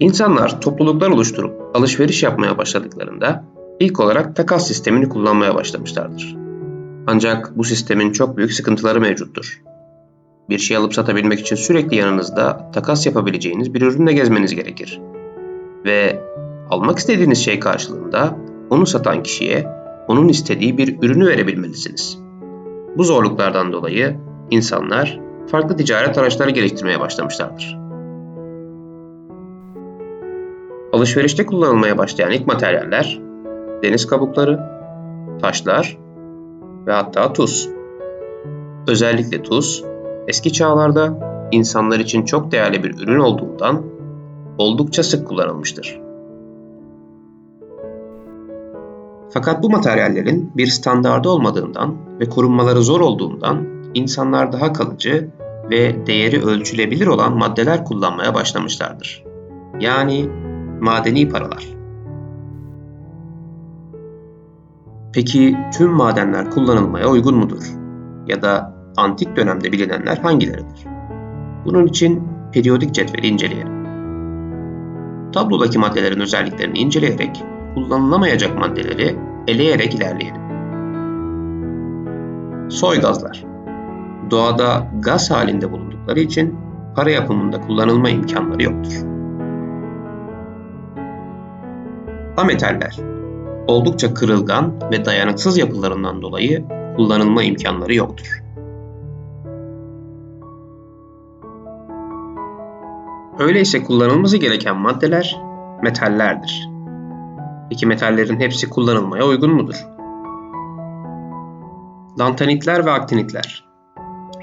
İnsanlar topluluklar oluşturup alışveriş yapmaya başladıklarında ilk olarak takas sistemini kullanmaya başlamışlardır. Ancak bu sistemin çok büyük sıkıntıları mevcuttur. Bir şey alıp satabilmek için sürekli yanınızda takas yapabileceğiniz bir ürünle gezmeniz gerekir. Ve almak istediğiniz şey karşılığında onu satan kişiye onun istediği bir ürünü verebilmelisiniz. Bu zorluklardan dolayı insanlar farklı ticaret araçları geliştirmeye başlamışlardır. Alışverişte kullanılmaya başlayan ilk materyaller deniz kabukları, taşlar ve hatta tuz. Özellikle tuz, eski çağlarda insanlar için çok değerli bir ürün olduğundan oldukça sık kullanılmıştır. Fakat bu materyallerin bir standardı olmadığından ve korunmaları zor olduğundan insanlar daha kalıcı ve değeri ölçülebilir olan maddeler kullanmaya başlamışlardır. Yani madeni paralar. Peki tüm madenler kullanılmaya uygun mudur? Ya da antik dönemde bilinenler hangileridir? Bunun için periyodik cetveli inceleyelim. Tablodaki maddelerin özelliklerini inceleyerek kullanılamayacak maddeleri eleyerek ilerleyelim. Soy gazlar. Doğada gaz halinde bulundukları için para yapımında kullanılma imkanları yoktur. Ametaller. Oldukça kırılgan ve dayanıksız yapılarından dolayı kullanılma imkanları yoktur. Öyleyse kullanılması gereken maddeler metallerdir. Peki metallerin hepsi kullanılmaya uygun mudur? Lantanitler ve aktinitler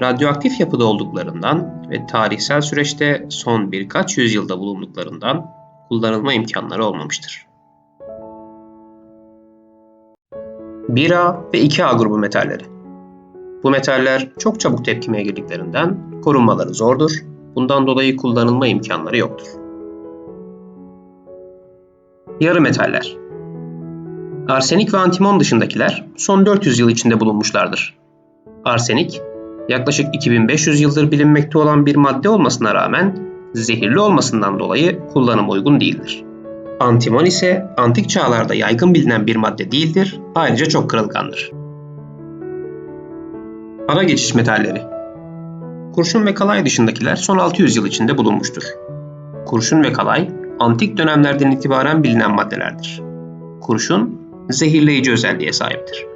radyoaktif yapıda olduklarından ve tarihsel süreçte son birkaç yüzyılda bulunduklarından kullanılma imkanları olmamıştır. 1A ve 2A grubu metalleri. Bu metaller çok çabuk tepkimeye girdiklerinden korunmaları zordur. Bundan dolayı kullanılma imkanları yoktur. Yarı metaller. Arsenik ve antimon dışındakiler son 400 yıl içinde bulunmuşlardır. Arsenik, yaklaşık 2500 yıldır bilinmekte olan bir madde olmasına rağmen zehirli olmasından dolayı kullanım uygun değildir. Antimon ise antik çağlarda yaygın bilinen bir madde değildir, ayrıca çok kırılgandır. Ara geçiş metalleri Kurşun ve kalay dışındakiler son 600 yıl içinde bulunmuştur. Kurşun ve kalay, antik dönemlerden itibaren bilinen maddelerdir. Kurşun, zehirleyici özelliğe sahiptir.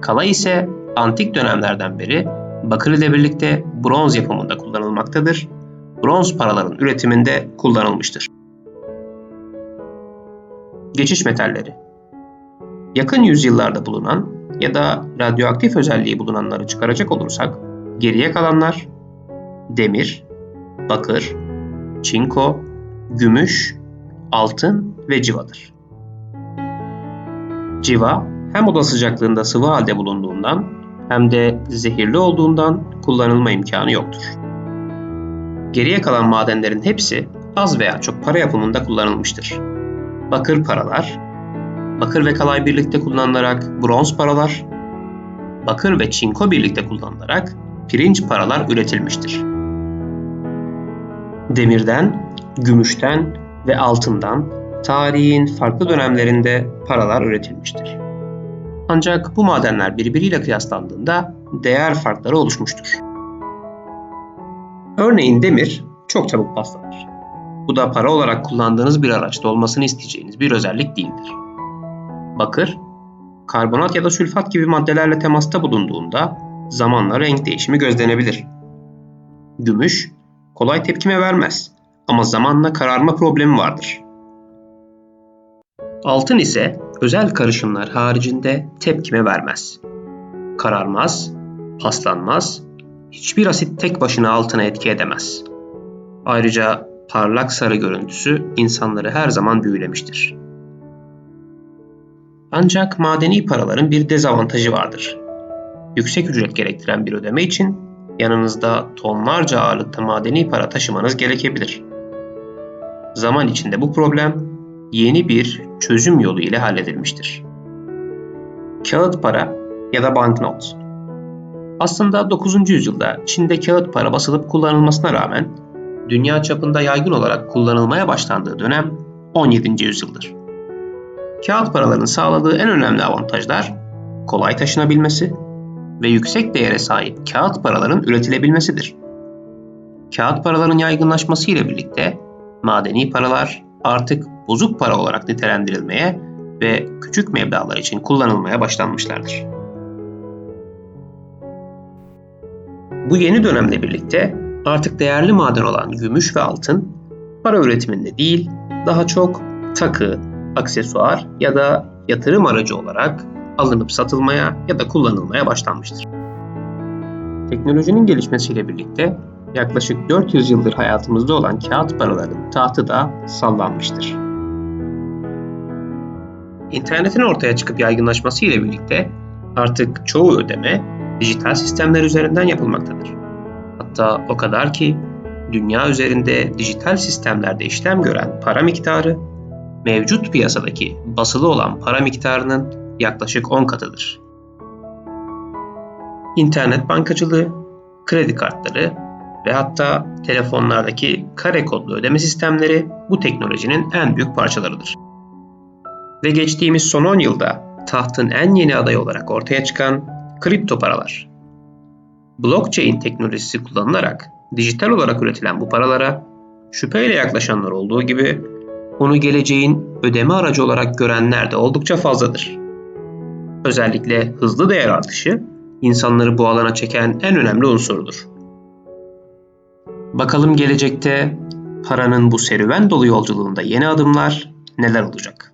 Kalay ise antik dönemlerden beri bakır ile birlikte bronz yapımında kullanılmaktadır. Bronz paraların üretiminde kullanılmıştır. Geçiş metalleri Yakın yüzyıllarda bulunan ya da radyoaktif özelliği bulunanları çıkaracak olursak geriye kalanlar demir, bakır, çinko, gümüş, altın ve civadır. Civa hem oda sıcaklığında sıvı halde bulunduğundan hem de zehirli olduğundan kullanılma imkanı yoktur. Geriye kalan madenlerin hepsi az veya çok para yapımında kullanılmıştır. Bakır paralar, bakır ve kalay birlikte kullanılarak bronz paralar, bakır ve çinko birlikte kullanılarak pirinç paralar üretilmiştir. Demirden, gümüşten ve altından tarihin farklı dönemlerinde paralar üretilmiştir. Ancak bu madenler birbiriyle kıyaslandığında değer farkları oluşmuştur. Örneğin demir çok çabuk paslanır. Bu da para olarak kullandığınız bir araçta olmasını isteyeceğiniz bir özellik değildir. Bakır, karbonat ya da sülfat gibi maddelerle temasta bulunduğunda zamanla renk değişimi gözlenebilir. Gümüş, kolay tepkime vermez ama zamanla kararma problemi vardır. Altın ise özel karışımlar haricinde tepkime vermez. Kararmaz, paslanmaz, hiçbir asit tek başına altına etki edemez. Ayrıca parlak sarı görüntüsü insanları her zaman büyülemiştir. Ancak madeni paraların bir dezavantajı vardır. Yüksek ücret gerektiren bir ödeme için yanınızda tonlarca ağırlıkta madeni para taşımanız gerekebilir. Zaman içinde bu problem yeni bir çözüm yolu ile halledilmiştir. Kağıt para ya da banknot. Aslında 9. yüzyılda Çin'de kağıt para basılıp kullanılmasına rağmen dünya çapında yaygın olarak kullanılmaya başlandığı dönem 17. yüzyıldır. Kağıt paraların sağladığı en önemli avantajlar kolay taşınabilmesi ve yüksek değere sahip kağıt paraların üretilebilmesidir. Kağıt paraların yaygınlaşması ile birlikte madeni paralar artık bozuk para olarak nitelendirilmeye ve küçük meblağlar için kullanılmaya başlanmışlardır. Bu yeni dönemle birlikte artık değerli maden olan gümüş ve altın para üretiminde değil, daha çok takı, aksesuar ya da yatırım aracı olarak alınıp satılmaya ya da kullanılmaya başlanmıştır. Teknolojinin gelişmesiyle birlikte yaklaşık 400 yıldır hayatımızda olan kağıt paraların tahtı da sallanmıştır. İnternetin ortaya çıkıp yaygınlaşması ile birlikte artık çoğu ödeme dijital sistemler üzerinden yapılmaktadır. Hatta o kadar ki dünya üzerinde dijital sistemlerde işlem gören para miktarı mevcut piyasadaki basılı olan para miktarının yaklaşık 10 katıdır. İnternet bankacılığı, kredi kartları ve hatta telefonlardaki kare kodlu ödeme sistemleri bu teknolojinin en büyük parçalarıdır. Ve geçtiğimiz son 10 yılda tahtın en yeni adayı olarak ortaya çıkan kripto paralar. Blockchain teknolojisi kullanılarak dijital olarak üretilen bu paralara şüpheyle yaklaşanlar olduğu gibi onu geleceğin ödeme aracı olarak görenler de oldukça fazladır. Özellikle hızlı değer artışı insanları bu alana çeken en önemli unsurdur. Bakalım gelecekte paranın bu serüven dolu yolculuğunda yeni adımlar neler olacak?